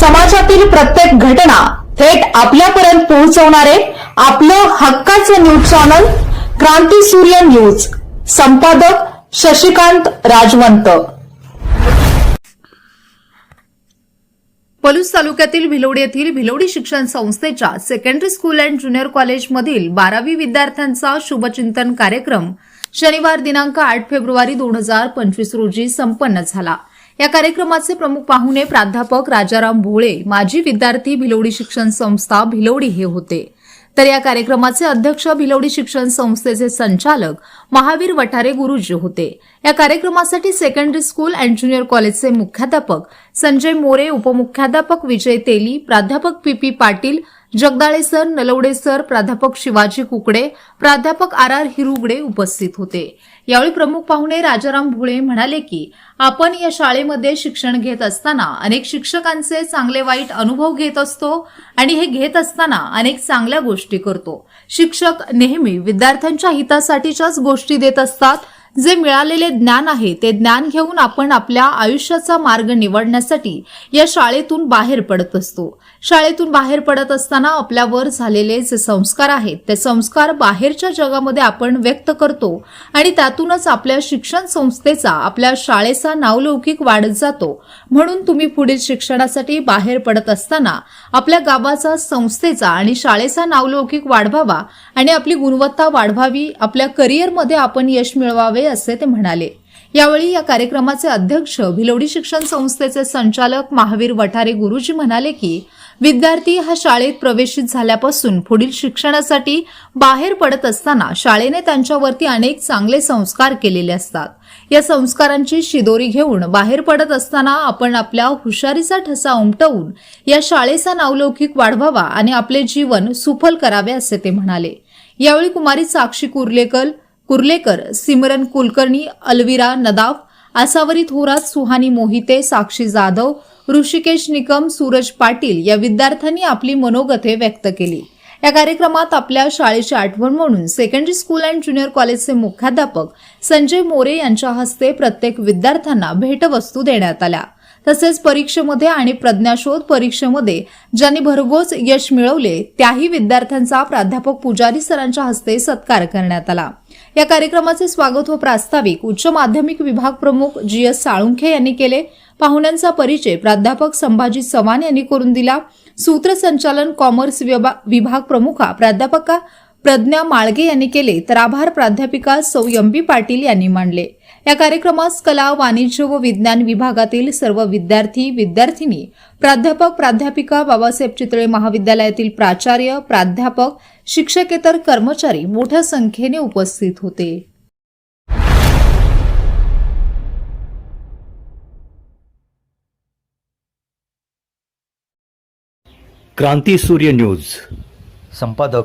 समाजातील प्रत्येक घटना थेट आपल्यापर्यंत पोहोचवणारे आपलं हक्काचं न्यूज चॅनल क्रांती सूर्य न्यूज. संपादक शशिकांत राजवंत. पलूस तालुक्यातील भिलोडी येथील भिलोडी शिक्षण संस्थेच्या सेकंडरी स्कूल अँड ज्युनियर कॉलेजमधील बारावी विद्यार्थ्यांचा शुभचिंतन कार्यक्रम शनिवार दिनांक आठ फेब्रुवारी दोन हजार पंचवीस रोजी संपन्न झाला. या कार्यक्रमाचे प्रमुख पाहुणे प्राध्यापक राजाराम भोळे माजी विद्यार्थी भिलवडी शिक्षण संस्था भिलवडी हे होते. तर या कार्यक्रमाचे अध्यक्ष भिलवडी शिक्षण संस्थेचे संचालक महावीर वठारे गुरुजी होते. या कार्यक्रमासाठी सेकंडरी स्कूल अँड ज्युनियर कॉलेजचे मुख्याध्यापक संजय मोरे उपमुख्याध्यापक विजय तेली प्राध्यापक P P Patil Jagdale sir Nalawade sir प्राध्यापक शिवाजी कुकडे प्राध्यापक आर आर हिरुगडे उपस्थित होते. यावेळी प्रमुख पाहुणे राजाराम भुळे म्हणाले की आपण या शाळेमध्ये शिक्षण घेत असताना अनेक शिक्षकांचे चांगले वाईट अनुभव घेत असतो आणि हे घेत असताना अनेक चांगल्या गोष्टी करतो. शिक्षक नेहमी विद्यार्थ्यांच्या हितासाठीच्याच गोष्टी देत असतात जे मिळालेले ज्ञान आहे ते ज्ञान घेऊन आपण आपल्या आयुष्याचा मार्ग निवडण्यासाठी या शाळेतून बाहेर पडत असतो. शाळेतून बाहेर पडत असताना आपल्यावर झालेले जे संस्कार आहेत ते संस्कार बाहेरच्या जगामध्ये आपण व्यक्त करतो आणि त्यातूनच आपल्या शिक्षण संस्थेचा आपल्या शाळेचा नावलौकिक वाढत जातो. म्हणून तुम्ही पुढील शिक्षणासाठी बाहेर पडत असताना आपल्या गावाचा संस्थेचा आणि शाळेचा नावलौकिक वाढवावा आणि आपली गुणवत्ता वाढवावी. आपल्या करिअरमध्ये आपण यश मिळवावे. असे ते म्हणाले. यावेळी या कार्यक्रमाचे अध्यक्ष भिलोडी शिक्षण संस्थेचे संचालक महावीर वठारे गुरुजी म्हणाले की विद्यार्थी हा शाळेत प्रवेशित झाल्यापासून पुढील शिक्षणासाठी बाहेर पडत असताना शाळेने त्यांच्यावरती अनेक चांगले संस्कार केलेले असतात. या संस्कारांची शिदोरी घेऊन बाहेर पडत असताना आपण आपल्या हुशारीचा ठसा उमटवून या शाळेचा नावलौकिक वाढवावा आणि आपले जीवन सुफल करावे असे ते म्हणाले. यावेळी कुमारी साक्षी कुर्लेकर कुर्लेकर सिमरन कुलकर्णी अलविरा नदाफ आसावरी थोरात सुहानी मोहिते साक्षी जाधव ऋषिकेश निकम सूरज पाटील या विद्यार्थ्यांनी आपली मनोगते व्यक्त केली. या कार्यक्रमात आपल्या शाळेची आठवण म्हणून सेकंडरी स्कूल अँड ज्युनियर कॉलेजचे मुख्याध्यापक संजय मोरे यांच्या हस्ते प्रत्येक विद्यार्थ्यांना भेटवस्तू देण्यात आल्या. तसेच परीक्षेमध्ये आणि प्रज्ञाशोध परीक्षेमध्ये ज्यांनी भरघोस यश मिळवले त्याही विद्यार्थ्यांचा प्राध्यापक पुजारी सरांच्या हस्ते सत्कार करण्यात आला. या कार्यक्रमाचे स्वागत व प्रास्ताविक उच्च माध्यमिक विभाग प्रमुख जी एस साळुंखे यांनी केले. पाहुण्यांचा परिचय प्राध्यापक संभाजी चव्हाण यांनी करून दिला. सूत्रसंचालन कॉमर्स विभाग प्रमुखा प्राध्यापका प्रज्ञा माळगे यांनी केले तर आभार प्राध्यापिका सौ एम पाटील यांनी मांडले. या कार्यक्रमास कला वाणिज्य व विज्ञान विभागातील सर्व विद्यार्थी विद्यार्थिनी प्राध्यापक प्राध्यापिका बाबासाहेब चितळे महाविद्यालयातील प्राचार्य प्राध्यापक शिक्षकेतर कर्मचारी मोठ्या संख्येने उपस्थित होते. क्रांती सूर्य न्यूज. संपादक